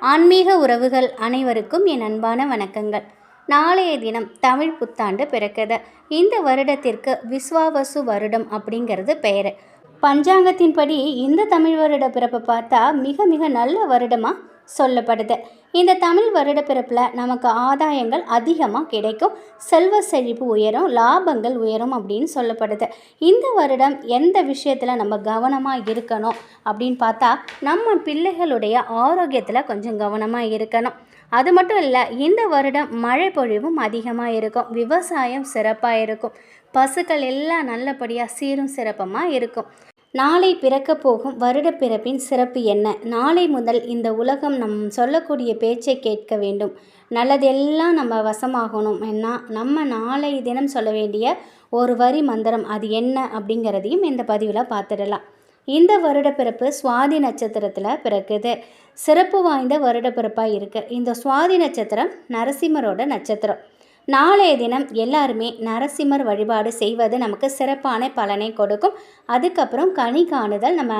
ஆன்மீக உறவுகள் அனைவருக்கும் என் அன்பான வணக்கங்கள். நாளைய தினம் தமிழ் புத்தாண்டு பிறக்குது. இந்த வருடத்திற்கு விஸ்வாவசு வருடம் அப்படிங்கிறது பெயர். பஞ்சாங்கத்தின்படி இந்த தமிழ் வருட பிறப்பை பார்த்தா மிக மிக நல்ல வருடமாக சொல்லப்படுது. இந்த தமிழ் வருட பிறப்பில் நமக்கு ஆதாயங்கள் அதிகமாக கிடைக்கும். செல்வ செழிப்பு உயரும் லாபங்கள் உயரும் அப்படின்னு சொல்லப்படுது. இந்த வருடம் எந்த விஷயத்தில் நம்ம கவனமாக இருக்கணும் அப்படின்னு பார்த்தா நம்ம பிள்ளைகளுடைய ஆரோக்கியத்தில் கொஞ்சம் கவனமாக இருக்கணும். அது மட்டும் இல்லை இந்த வருடம் மழை பொழிவும் அதிகமாக இருக்கும். விவசாயம் சிறப்பாக இருக்கும். பசுக்கள் எல்லாம் நல்லபடியாக சீரும் சிறப்பமாக இருக்கும். நாளை பிறக்கப் போகும் வருட பிறப்பின் சிறப்பு என்ன? நாளை முதல் இந்த உலகம் நம் சொல்லக்கூடிய பேச்சை கேட்க வேண்டும். நல்லதெல்லாம் நம்ம வசமாகணும். என்ன? நம்ம நாளை தினம் சொல்ல வேண்டிய ஒரு வரி மந்திரம் அது என்ன அப்படிங்கிறதையும் இந்த பதிவில் பார்த்துடலாம். இந்த வருடப்பிறப்பு சுவாதி நட்சத்திரத்தில் பிறக்குது. சிறப்பு வாய்ந்த வருடப்பிறப்பாக இருக்குது இந்த சுவாதி நட்சத்திரம் நரசிம்மரோட நட்சத்திரம். நாளைய தினம் எல்லாருமே நரசிம்மர் வழிபாடு செய்வது நமக்கு சிறப்பான பலனை கொடுக்கும். அதுக்கப்புறம் கனி காணுதல் நம்ம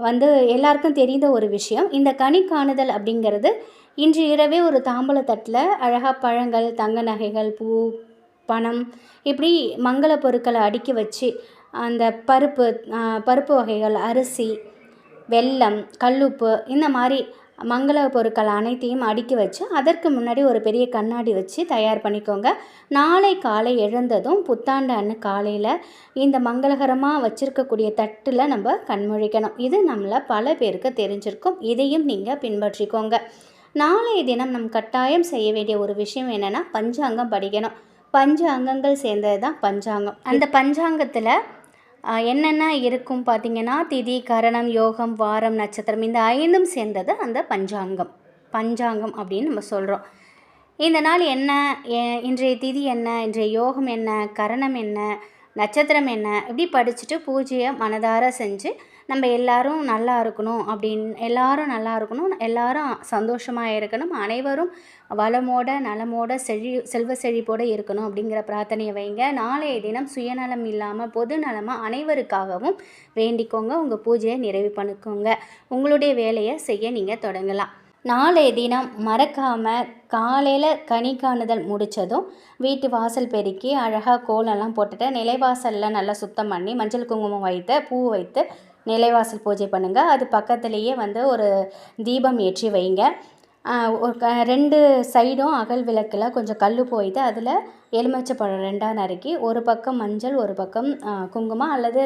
வந்து எல்லாருக்கும் தெரிந்த ஒரு விஷயம். இந்த கனி காணுதல் அப்படிங்கிறது இன்று இரவே ஒரு தாம்பூலத்தட்டில் அழகாக பழங்கள் தங்க நகைகள் பூ பணம் இப்படி மங்கள பொருட்களை அடுக்கி வச்சு அந்த பருப்பு பருப்பு வகைகள் அரிசி வெல்லம் கல்லுப்பு இந்த மாதிரி மங்கள பொருட்கள் அனைத்தையும் அடுக்கி வச்சு அதற்கு முன்னாடி ஒரு பெரிய கண்ணாடி வச்சு தயார் பண்ணிக்கோங்க. நாளை காலை எழுந்ததும் புத்தாண்டு அன்று காலையில் இந்த மங்களகரமாக வச்சுருக்கக்கூடிய தட்டில் நம்ம கண்மொழிக்கணும். இது நம்மளை பல பேருக்கு தெரிஞ்சிருக்கும். இதையும் நீங்கள் பின்பற்றிக்கோங்க. நாளைய தினம் நம் கட்டாயம் செய்ய வேண்டிய ஒரு விஷயம் என்னென்னா பஞ்சாங்கம் படிக்கணும். பஞ்ச அங்கங்கள் சேர்ந்தது தான் பஞ்சாங்கம். அந்த பஞ்சாங்கத்தில் என்னென்ன இருக்கும் பார்த்திங்கன்னா திதி கரணம் யோகம் வாரம் நட்சத்திரம் இந்த ஐந்தும் சேர்ந்தது அந்த பஞ்சாங்கம். பஞ்சாங்கம் அப்படின்னு நம்ம சொல்கிறோம் இந்த நாள் என்ன? இன்றைய திதி என்ன? இன்றைய யோகம் என்ன? கரணம் என்ன? நட்சத்திரம் என்ன? இப்படி படிச்சுட்டு பூஜையை மனதார செஞ்சு நம்ம எல்லோரும் நல்லா இருக்கணும் அப்படின்னு எல்லோரும் நல்லா இருக்கணும் எல்லாரும் சந்தோஷமாக இருக்கணும் அனைவரும் வளமோட நலமோட செழி செல்வ செழிப்போடு இருக்கணும் அப்படிங்கிற பிரார்த்தனையை வைங்க. நாளைய தினம் சுயநலம் இல்லாமல் பொது நலமாக அனைவருக்காகவும் வேண்டிக்கோங்க. உங்கள் பூஜையை நிறைவு பண்ணிக்கோங்க. உங்களுடைய வேலையை செய்ய நீங்கள் தொடங்கலாம். நாளைய தினம் மறக்காமல் காலையில் கனி காணுதல் முடித்ததும் வீட்டு வாசல் பெருக்கி அழகாக கோலெல்லாம் போட்டுட்டு நிலைவாசலில் நல்லா சுத்தம் பண்ணி மஞ்சள் குங்குமம் வைத்து பூ வைத்து நிலைவாசல் பூஜை பண்ணுங்கள் அது பக்கத்துலேயே வந்து ஒரு தீபம் ஏற்றி வைங்க. ஒரு க ரெண்டு சைடும் அகல் விளக்கில் கொஞ்சம் கல் போயிட்டு அதில் எலுமிச்சப்பழம் ரெண்டாக நறுக்கி ஒரு பக்கம் மஞ்சள் ஒரு பக்கம் குங்குமம் அல்லது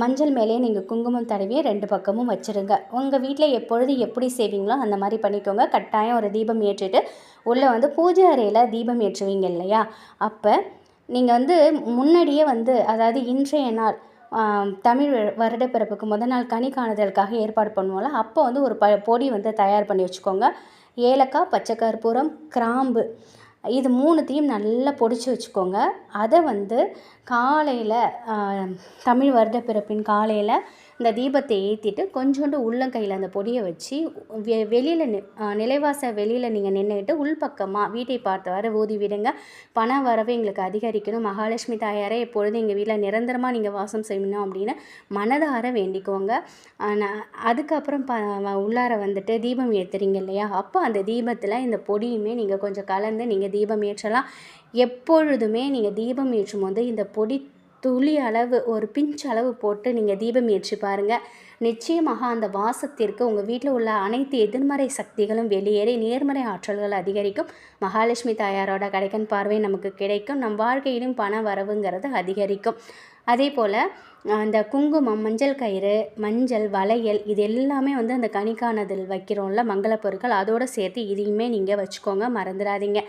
மஞ்சள் மேலேயே நீங்கள் குங்குமம் தடவி ரெண்டு பக்கமும் வச்சுருங்க. உங்கள் வீட்டில் எப்பொழுது எப்படி செய்வீங்களோ அந்த மாதிரி பண்ணிக்கோங்க. கட்டாயம் ஒரு தீபம் ஏற்றிட்டு உள்ளே வந்து பூஜை அறையில் தீபம் ஏற்றுவீங்க இல்லையா? அப்போ நீங்கள் வந்து முன்னாடியே வந்து அதாவது இன்றைய நாள் தமிழ் வருடப்பிறப்புக்கு முதல் நாள் கனி காணுதலுக்காக ஏற்பாடு பண்ணுவோம்ல அப்போ வந்து ஒரு ப பொடி வந்து தயார் பண்ணி வச்சுக்கோங்க. ஏலக்காய் பச்சை கற்பூரம் கிராம்பு இது மூணுத்தையும் நல்லா பொடிச்சு வச்சுக்கோங்க. அதை வந்து காலையில் தமிழ் வருடப்பிறப்பின் காலையில் இந்த தீபத்தை ஏற்றிட்டு கொஞ்சோண்டு உள்ளங்கையில் அந்த பொடியை வச்சு வெ வெளியில் நி நிலைவாச வெளியில் நீங்கள் நின்றுக்கிட்டு உள்பக்கமாக வீட்டை பார்த்தவாறு ஊதி விடுங்க. பண வரவு எங்களுக்கு அதிகரிக்கணும். மகாலட்சுமி தாயாரை எப்பொழுதும் எங்கள் வீட்டில் நிரந்தரமாக நீங்கள் வாசம் செய்யணும் அப்படின்னு மனதார வேண்டிக்கோங்க. அதுக்கப்புறம் ப உள்ளார வந்துட்டு தீபம் ஏற்றுறீங்க இல்லையா? அப்போ அந்த தீபத்தில் இந்த பொடியுமே நீங்கள் கொஞ்சம் கலந்து நீங்கள் தீபம் ஏற்றலாம். எப்பொழுதுமே நீங்கள் தீபம் ஏற்றும் போது இந்த பொடி துளி அளவு ஒரு பிஞ்ச் அளவு போட்டு நீங்கள் தீபம் ஏற்றி பாருங்கள் நிச்சயமாக அந்த வாசத்திற்கு உங்கள் வீட்டில் உள்ள அனைத்து எதிர்மறை சக்திகளும் வெளியேறி நேர்மறை ஆற்றல்கள் அதிகரிக்கும். மகாலட்சுமி தாயாரோட கடைக்கன் பார்வை நமக்கு கிடைக்கும். நம் வாழ்க்கையிலும் பண வரவுங்கிறது அதிகரிக்கும். அதே போல் அந்த குங்குமம் மஞ்சள் கயிறு மஞ்சள் வளையல் இது எல்லாமே வந்து அந்த கணிக்கானதில் வைக்கிறோம்ல மங்கள பொருட்கள் அதோடு சேர்த்து இதையுமே நீங்கள் வச்சுக்கோங்க மறந்துடாதீங்க.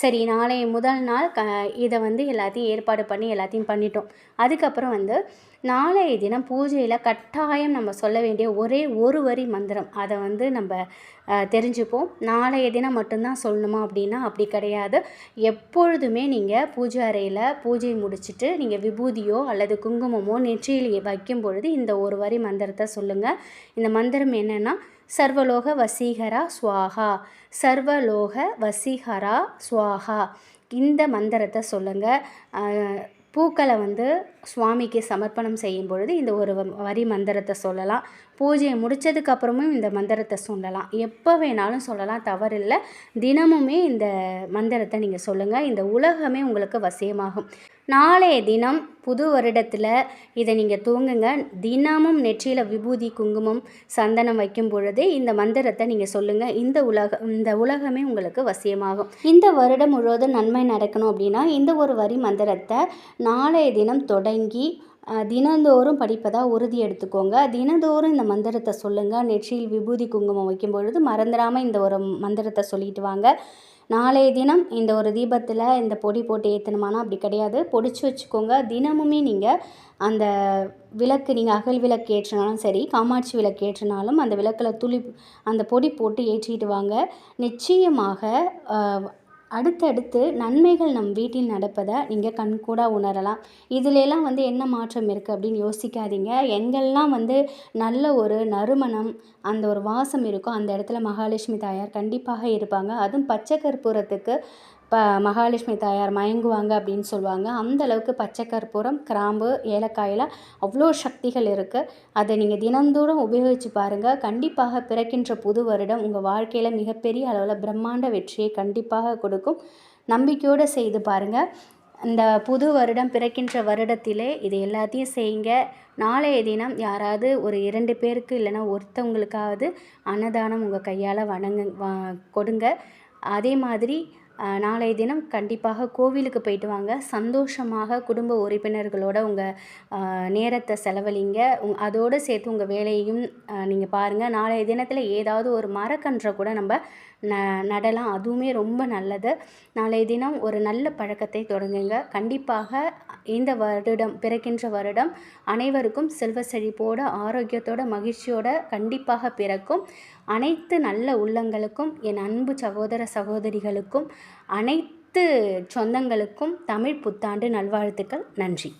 சரி நாளை முதல் நாள் க இதை வந்து எல்லாத்தையும் ஏற்பாடு பண்ணி எல்லாத்தையும் பண்ணிட்டோம். அதுக்கப்புறம் வந்து நாளைய தினம் பூஜையில் கட்டாயம் நம்ம சொல்ல வேண்டிய ஒரே ஒரு வரி மந்திரம். அதை வந்து நம்ம தெரிஞ்சுப்போம். நாளைய தினம் மட்டும்தான் சொல்லணுமா அப்படின்னா அப்படி கிடையாது. எப்பொழுதுமே நீங்கள் பூஜை அறையில் பூஜை முடிச்சுட்டு நீங்கள் விபூதியோ அல்லது குங்குமமோ நெற்றியில் வைக்கும் பொழுது இந்த ஒரு வரி மந்திரத்தை சொல்லுங்கள் இந்த மந்திரம் என்னென்னா சர்வலோக வசீகரா சுவாகா சர்வலோக வசீகரா சுவாகா இந்த மந்திரத்தை சொல்லுங்கள் பூக்களை வந்து சுவாமிக்கு சமர்ப்பணம் செய்யும் பொழுது இந்த ஒரு வ- வரி மந்திரத்தை சொல்லலாம். பூஜையை முடித்ததுக்கப்புறமும் இந்த மந்திரத்தை சொல்லலாம். எப்போ வேணாலும் சொல்லலாம் தவறில்லை. தினமுமே இந்த மந்திரத்தை நீங்கள் சொல்லுங்கள் இந்த உலகமே உங்களுக்கு வசியமாகும். நாளைய தினம் புது வருடத்தில் இதை நீங்கள் தூங்குங்க. தினமும் நெற்றியில் விபூதி குங்குமம் சந்தனம் வைக்கும் பொழுது இந்த மந்திரத்தை நீங்கள் சொல்லுங்கள் இந்த உலகம் இந்த உலகமே உங்களுக்கு வசியமாகும். இந்த வருடம் முழுவதும் நன்மை நடக்கணும் அப்படின்னா இந்த ஒரு வரி மந்திரத்தை நாளைய தினம் தொடங்கி தினந்தோறும் படிப்பதாக உறுதி எடுத்துக்கோங்க. தினந்தோறும் இந்த மந்திரத்தை சொல்லுங்கள் நெற்றியில் விபூதி குங்குமம் வைக்கும் பொழுது மறந்துடாமல் இந்த ஒரு மந்திரத்தை சொல்லிட்டு வாங்க. நாளைய தினம் இந்த ஒரு தீபத்தில் இந்த பொடி போட்டு ஏற்றணுமானா அப்படி கிடையாது. பொடிச்சு வச்சுக்கோங்க. தினமுமே நீங்கள் அந்த விளக்கு நீங்கள் அகல் விளக்கு ஏற்றினாலும் சரி காமாட்சி விளக்கு ஏற்றினாலும் அந்த விளக்கில் துளி அந்த பொடி போட்டு ஏற்றிட்டு வாங்க. நிச்சயமாக அடுத்தடுத்து நன்மைகள் நம் வீட்டில் நடப்பதை நீங்கள் கண்கூடாக உணரலாம். இதிலெல்லாம் வந்து என்ன மாற்றம் இருக்குது அப்படின்னு யோசிக்காதீங்க. எங்கெல்லாம் வந்து நல்ல ஒரு நறுமணம் அந்த ஒரு வாசம் இருக்கோ அந்த இடத்துல மகாலட்சுமி தாயார் கண்டிப்பாக இருப்பாங்க. அதுவும் பச்சை கற்பூரத்துக்கு ப மகாலட்சுமி தாயார் மயங்குவாங்க அப்படின்னு சொல்லுவாங்க. அந்த அளவுக்கு பச்சை கற்பூரம் கிராம்பு ஏலக்காயில் அவ்வளோ சக்திகள் இருக்குது அதை நீங்கள் தினந்தோறும் உபயோகித்து பாருங்கள் கண்டிப்பாக பிறக்கின்ற புது வருடம் உங்கள் வாழ்க்கையில் மிகப்பெரிய அளவில் பிரம்மாண்ட வெற்றியை கண்டிப்பாக கொடுக்கும். நம்பிக்கையோடு செய்து பாருங்கள் இந்த புது வருடம் பிறக்கின்ற வருடத்திலே இது எல்லாத்தையும் செய்யுங்க. நாளைய தினம் யாராவது ஒரு இரண்டு பேருக்கு இல்லைன்னா ஒருத்தவங்களுக்காவது அன்னதானம் உங்கள் கையால் வணங்கு வா கொடுங்க. அதே மாதிரி நாளைய தினம் கண்டிப்பாக கோவிலுக்கு போயிட்டு வாங்க. சந்தோஷமாக குடும்ப உறுப்பினர்களோட உங்கள் நேரத்தை செலவழிங்க. உங் அதோடு சேர்த்து உங்கள் வேலையையும் நீங்கள் பாருங்கள் நாளைய தினத்தில் ஏதாவது ஒரு மரக்கன்றை கூட நம்ம ந நடலாம். அதுவுமே ரொம்ப நல்லது. நாளைய தினம் ஒரு நல்ல பழக்கத்தை தொடங்குங்க. கண்டிப்பாக இந்த வருடம் பிறக்கின்ற வருடம் அனைவருக்கும் செல்வ செழிப்போட ஆரோக்கியத்தோட மகிழ்ச்சியோட கண்டிப்பாக பிறக்கும். அனைத்து நல்ல உள்ளங்களுக்கும் என் அன்பு சகோதர சகோதரிகளுக்கும் அனைத்து சொந்தங்களுக்கும் தமிழ் புத்தாண்டு நல்வாழ்த்துக்கள். நன்றி.